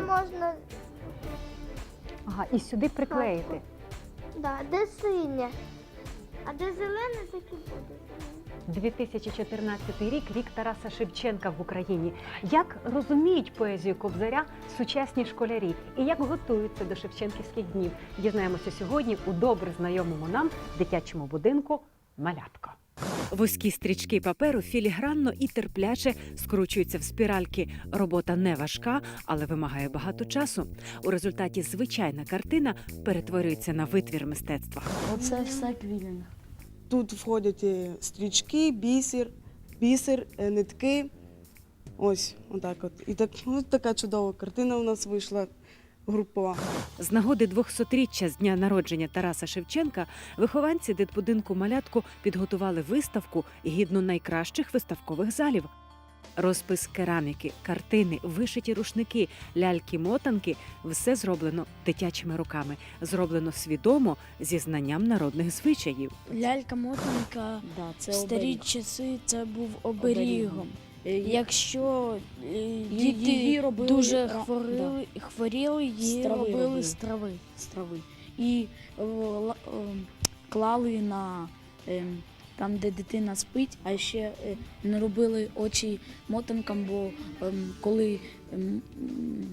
Хіба можна. Ага, і сюди приклеїти. Да, де синє? А де зелене, так і буде. 2014 рік рік Тараса Шевченка в Україні. Як розуміють поезію Кобзаря сучасні школярі і як готуються до Шевченківських днів? Дізнаємося сьогодні у добре знайомому нам дитячому будинку Малятко. Вузькі стрічки паперу філігранно і терпляче скручуються в спіральки. Робота не важка, але вимагає багато часу. У результаті звичайна картина перетворюється на витвір мистецтва. Оце все квілінг. Тут входять е, стрічки, бісер, бісер, е, нитки. Ось, отак от. І так, ось така чудова картина у нас вийшла групова. З нагоди 200-річчя з дня народження Тараса Шевченка вихованці дитбудинку малятку підготували виставку гідну найкращих виставкових залів. Розпис кераміки, картини, вишиті рушники, ляльки-мотанки все зроблено дитячими руками, зроблено свідомо зі знанням народних звичаїв. Лялька мотанка Да, це старі оберіг. часи це був оберігом. Е, Якщо е, діти робили дуже ра- хворіли, хворіли, її З трави робили робили. з трави. з трави. І е, ла- е, клали на е, там, де дитина спить, а ще е, не робили очі мотанкам, бо е, коли ем,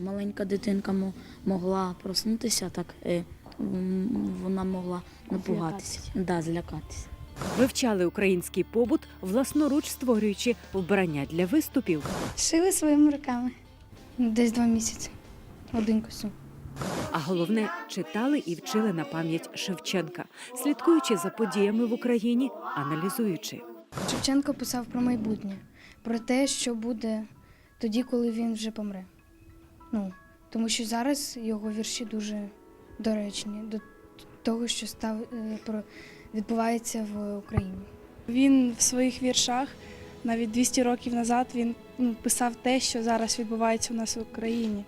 маленька дитинка могла проснутися, так е, вона могла напугатися, да, злякатися. Вивчали український побут, власноруч створюючи вбрання для виступів. Шили своїми руками. Десь два місяці. Один костюм. А головне, читали і вчили на пам'ять Шевченка, слідкуючи за подіями в Україні, аналізуючи. Шевченко писав про майбутнє, про те, що буде тоді, коли він вже помре. Ну, тому що зараз його вірші дуже доречні до того, що став, е, про, відбувається в Україні. Він в своїх віршах навіть 200 років назад він ну, писав те, що зараз відбувається у нас в Україні.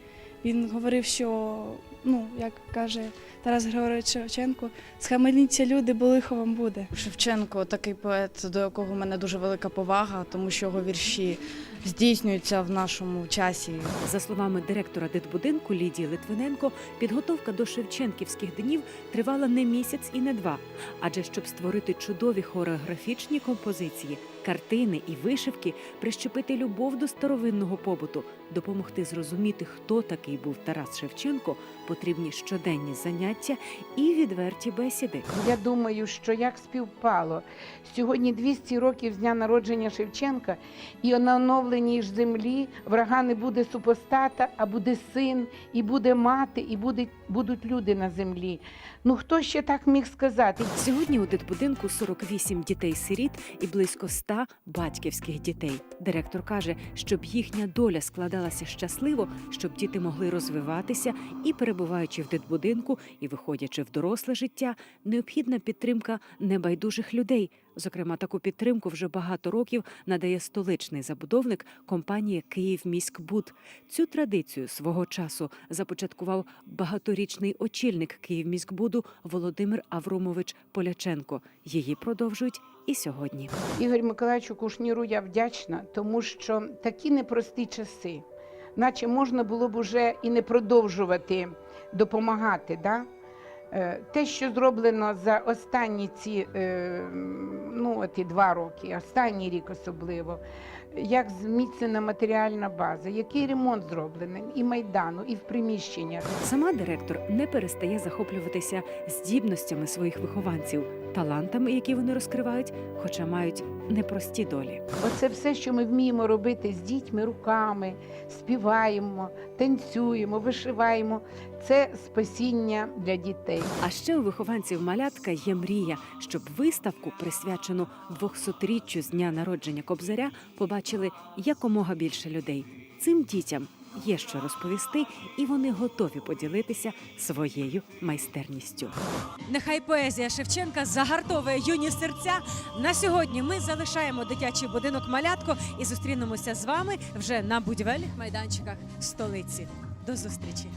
Він говорив, що, ну, як каже Тарас Григорович Шевченко, схаменіться люди, бо лихо вам буде. Шевченко такий поет, до якого в мене дуже велика повага, тому що його вірші здійснюються в нашому часі. За словами директора дитбудинку Лідії Литвиненко, підготовка до Шевченківських днів тривала не місяць і не два. Адже щоб створити чудові хореографічні композиції, картини і вишивки, прищепити любов до старовинного побуту, допомогти зрозуміти, хто такий був Тарас Шевченко, потрібні щоденні заняття і відверті бесіди. Я думаю, що як співпало сьогодні 200 років з дня народження Шевченка, і на оновленій ж землі врага не буде супостата, а буде син, і буде мати, і буде, будуть люди на землі. Ну хто ще так міг сказати? Сьогодні у дитбудинку 48 дітей-сиріт і близько 100 батьківських дітей. Директор каже, щоб їхня доля складалася щасливо, щоб діти могли розвиватися і перебуваючи в дитбудинку, і виходячи в доросле життя, необхідна підтримка небайдужих людей. Зокрема, таку підтримку вже багато років надає столичний забудовник компанія «Київміськбуд». Цю традицію свого часу започаткував багаторічний очільник «Київміськбуду» Володимир Аврумович Поляченко. Її продовжують і сьогодні. Ігор Миколаївичу Кушніру я вдячна, тому що такі непрості часи, наче можна було б уже і не продовжувати допомагати. Да? Е, Те, що зроблено за останні ці е, ну, от і два роки, останній рік особливо, як зміцнена матеріальна база, який ремонт зроблений і майдану, і в приміщеннях. Сама директор не перестає захоплюватися здібностями своїх вихованців, талантами, які вони розкривають, хоча мають непрості долі. Оце все, що ми вміємо робити з дітьми руками, співаємо, танцюємо, вишиваємо. Це спасіння для дітей. А ще у вихованців малятка є мрія, щоб виставку, присвячену 200-річчю з дня народження Кобзаря, побачили якомога більше людей. Цим дітям є що розповісти, і вони готові поділитися своєю майстерністю. Нехай поезія Шевченка загартовує юні серця. На сьогодні ми залишаємо дитячий будинок малятко і зустрінемося з вами вже на будівельних майданчиках столиці. До зустрічі!